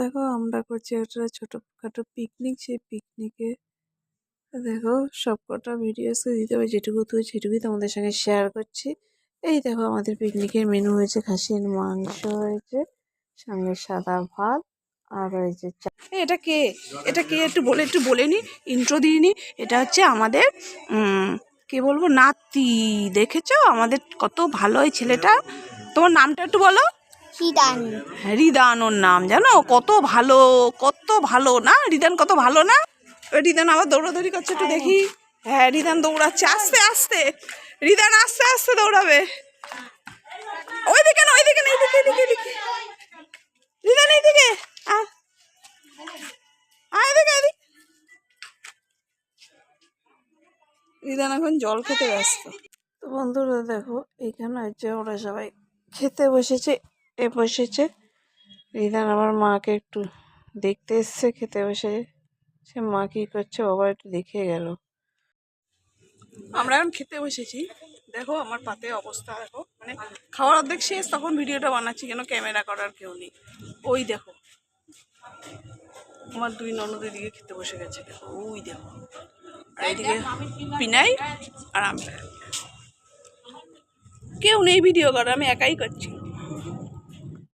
দেখো আমরা করছি একটা ছোটখাটো পিকনিক সেই পিকনিকে দেখো সবকটা ভিডিওসকে দিতে হবে, যেটুকু তুই সেটুকুই তোমাদের সঙ্গে শেয়ার করছি। এই দেখো আমাদের পিকনিকের মেনু হয়েছে খাসির মাংস হয়েছে, সঙ্গে সাদা ভাত আর হয়েছে চা। এটা কে? এটা কে? একটু বলে একটু বলে নি ইন্ট্রো দিয়ে নি। এটা হচ্ছে আমাদের কি বলব, নাতি। দেখেছ? আমাদের কত ভালো ছেলেটা। তোমার নামটা একটু বলো। হিদান হ্যাঁ, রিদান ওর নাম জানো? কত ভালো কত ভালো না? রিদান কত ভালো না? ওই রিদান আবার দৌড়াদৌড়ি করছে একটু দেখি। হ্যাঁ রিদান দৌড়াচ্ছে। আস্তে আস্তে। রিদান আস্তে আস্তে দৌড়াবে। ওইদিকে না ওইদিকে না এইদিকে এইদিকে এইদিকে। রিদান এইদিকে। এদিকে এদিকে। রিদান এখন জল খেতে ব্যস্ত। তো বন্ধুরা দেখো এখানে হচ্ছে ওরা সবাই খেতে বসেছে এ বসেছে। রিদান আমার মাকে একটু দেখতে এসছে, খেতে বসে। সে মা কি করছে বাবা একটু দেখে গেল। আমরা এখন খেতে বসেছি। দেখো আমার পাতে অবস্থা, দেখো। মানে খাওয়ার অর্ধেক শেষ, তখন ভিডিওটা বানাচ্ছি, কেন ক্যামেরা করার কেউ নেই। ওই দেখো। আমার দুই ননদ দিকে খেতে বসে গেছে, দেখো। ওই দেখো। আর এইদিকে পিনাই আর আমরা কেউ নেই ভিডিও করা আমি একাই করছি।